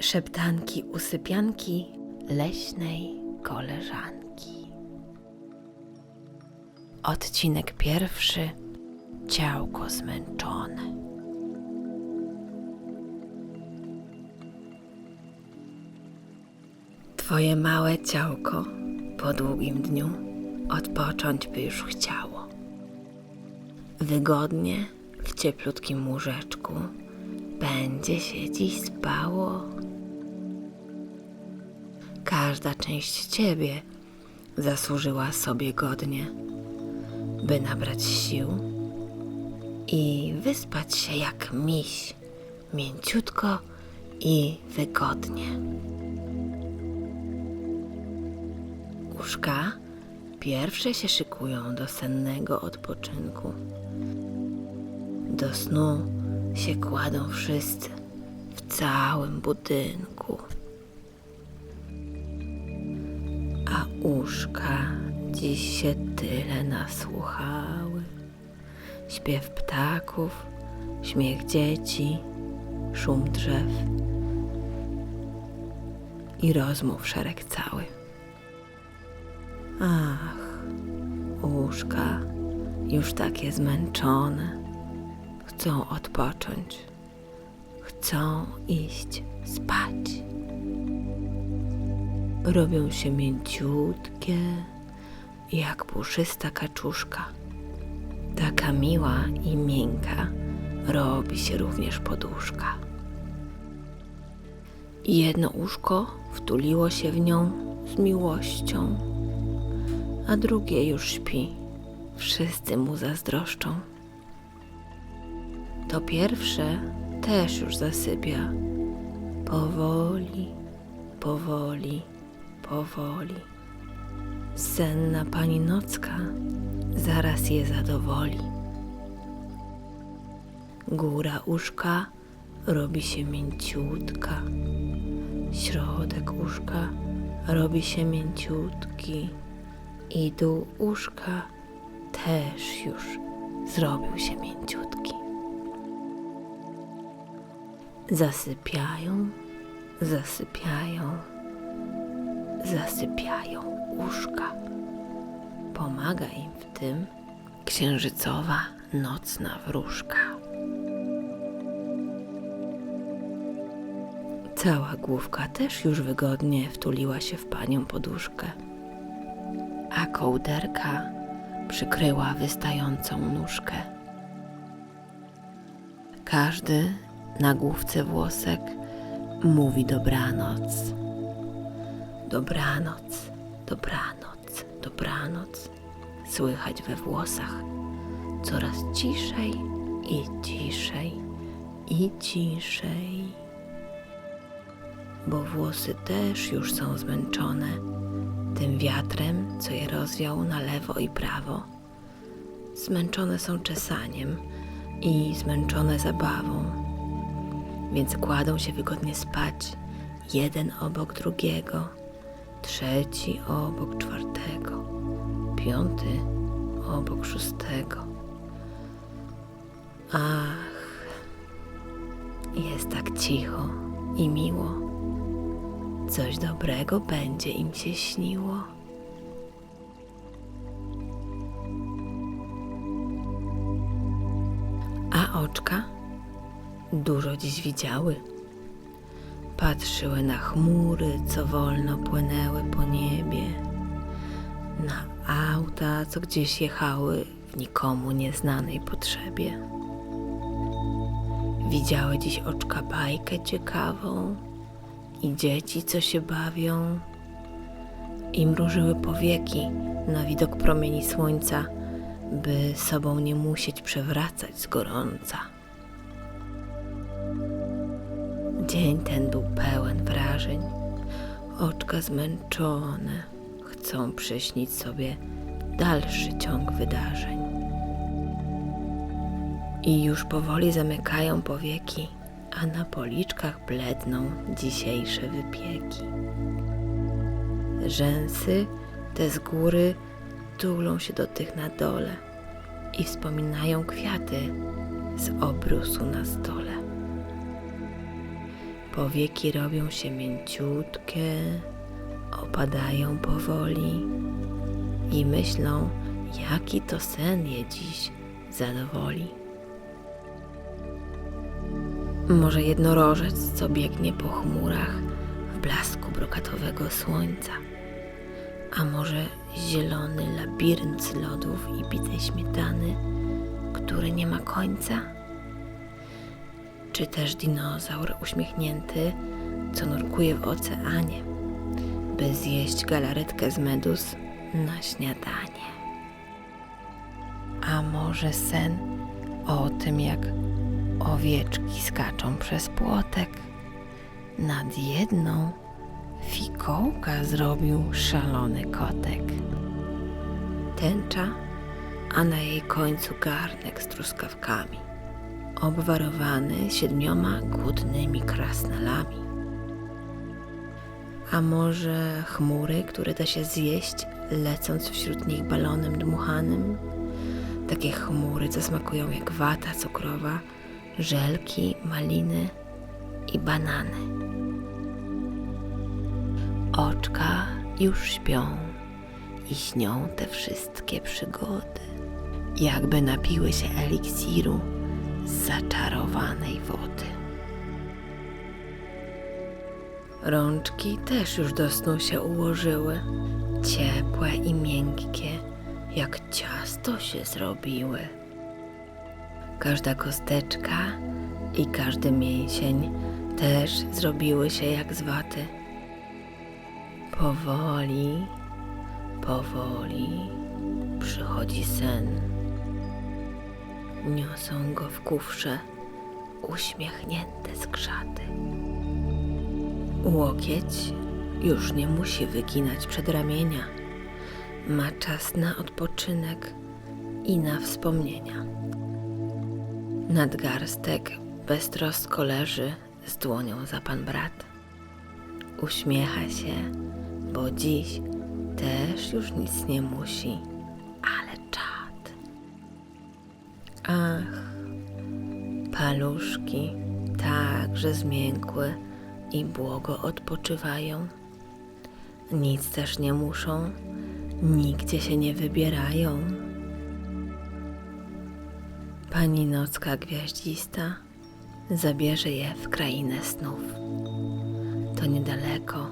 Szeptanki usypianki leśnej koleżanki. Odcinek pierwszy. Ciałko zmęczone. Twoje małe ciałko po długim dniu odpocząć by już chciało. Wygodnie w cieplutkim łóżeczku będzie się dziś spało. Każda część ciebie zasłużyła sobie godnie, by nabrać sił i wyspać się jak miś, mięciutko i wygodnie. Uszka pierwsze się szykują do sennego odpoczynku. Do snu się kładą wszyscy w całym budynku. A uszka dziś się tyle nasłuchały. Śpiew ptaków, śmiech dzieci, szum drzew i rozmów szereg cały. Ach, łóżka już takie zmęczone, chcą odpocząć, chcą iść spać. Robią się mięciutkie, jak puszysta kaczuszka. Taka miła i miękka robi się również poduszka. Jedno uszko wtuliło się w nią z miłością a drugie już śpi. Wszyscy mu zazdroszczą. To pierwsze też już zasypia. Powoli, powoli, powoli. Senna pani nocka zaraz je zadowoli. Góra uszka robi się mięciutka. Środek uszka robi się mięciutki i dół uszka też już zrobił się mięciutki. Zasypiają, zasypiają, zasypiają uszka. Pomaga im w tym księżycowa nocna wróżka. Cała główka też już wygodnie wtuliła się w panią poduszkę a kołderka przykryła wystającą nóżkę. Każdy na główce włosek mówi dobranoc. Dobranoc, dobranoc, dobranoc. Słychać we włosach coraz ciszej i ciszej i ciszej. Bo włosy też już są zmęczone tym wiatrem, co je rozwiał na lewo i prawo. Zmęczone są czesaniem i zmęczone zabawą, więc kładą się wygodnie spać, jeden obok drugiego, trzeci obok czwartego, piąty obok szóstego. Ach, jest tak cicho i miło. Coś dobrego będzie im się śniło. A oczka dużo dziś widziały. Patrzyły na chmury, co wolno płynęły po niebie, na auta, co gdzieś jechały w nikomu nieznanej potrzebie. Widziały dziś oczka bajkę ciekawą, i dzieci, co się bawią, i mrużyły powieki na widok promieni słońca, by sobą nie musieć przewracać z gorąca. Dzień ten był pełen wrażeń, oczka zmęczone, chcą przyśnić sobie dalszy ciąg wydarzeń. I już powoli zamykają powieki a na policzkach bledną dzisiejsze wypieki. Rzęsy te z góry tulą się do tych na dole i wspominają kwiaty z obrusu na stole. Powieki robią się mięciutkie, opadają powoli i myślą, jaki to sen je dziś zadowoli. Może jednorożec, co biegnie po chmurach w blasku brokatowego słońca, a może zielony labirynt lodów i bitej śmietany, który nie ma końca? Czy też dinozaur uśmiechnięty, co nurkuje w oceanie, by zjeść galaretkę z medus na śniadanie? A może sen o tym, jak owieczki skaczą przez płotek? Nad jedną fikołka zrobił szalony kotek. Tęcza, a na jej końcu garnek z truskawkami, obwarowany siedmioma głodnymi krasnalami. A może chmury, które da się zjeść, lecąc wśród nich balonem dmuchanym? Takie chmury, co smakują jak wata cukrowa, żelki, maliny i banany. Oczka już śpią i śnią te wszystkie przygody, jakby napiły się eliksiru zaczarowanej wody. Rączki też już do snu się ułożyły, ciepłe i miękkie, jak ciasto się zrobiły. Każda kosteczka i każdy mięsień też zrobiły się jak z waty. Powoli, powoli przychodzi sen. Niosą go w kufrze uśmiechnięte skrzaty. Łokieć już nie musi wyginać przed ramienia. Ma czas na odpoczynek i na wspomnienia. Nadgarstek beztrosko leży z dłonią za pan brat. Uśmiecha się, bo dziś też już nic nie musi, Ach, paluszki także zmiękły i błogo odpoczywają. Nic też nie muszą, nigdzie się nie wybierają. Pani nocka gwiaździsta zabierze je w krainę snów. To niedaleko,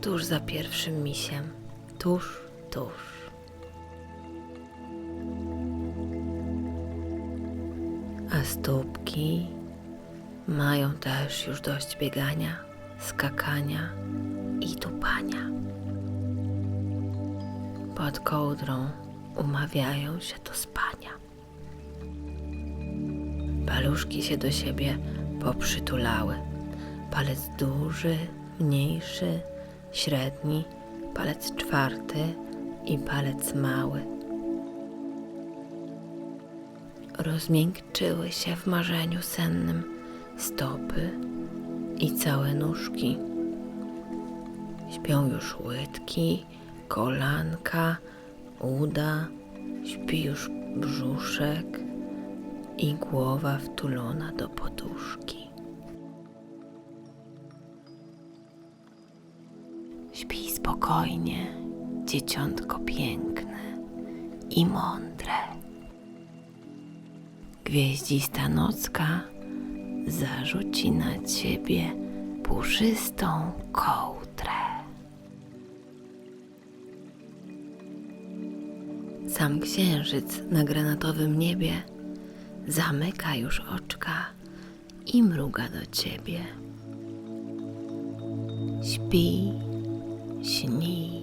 tuż za pierwszym misiem, tuż, tuż. A stópki mają też już dość biegania, skakania i tupania. Pod kołdrą umawiają się do spania. Paluszki się do siebie poprzytulały. Palec duży, mniejszy, średni, palec czwarty i palec mały. Rozmiękczyły się w marzeniu sennym stopy i całe nóżki. Śpią już łydki, kolanka, uda, śpi już brzuszek i głowa wtulona do poduszki. Śpi spokojnie, dzieciątko piękne i mądre. Gwieździsta nocka zarzuci na ciebie puszystą kołdrę. Sam księżyc na granatowym niebie zamyka już oczka i mruga do ciebie. Śpi, śni.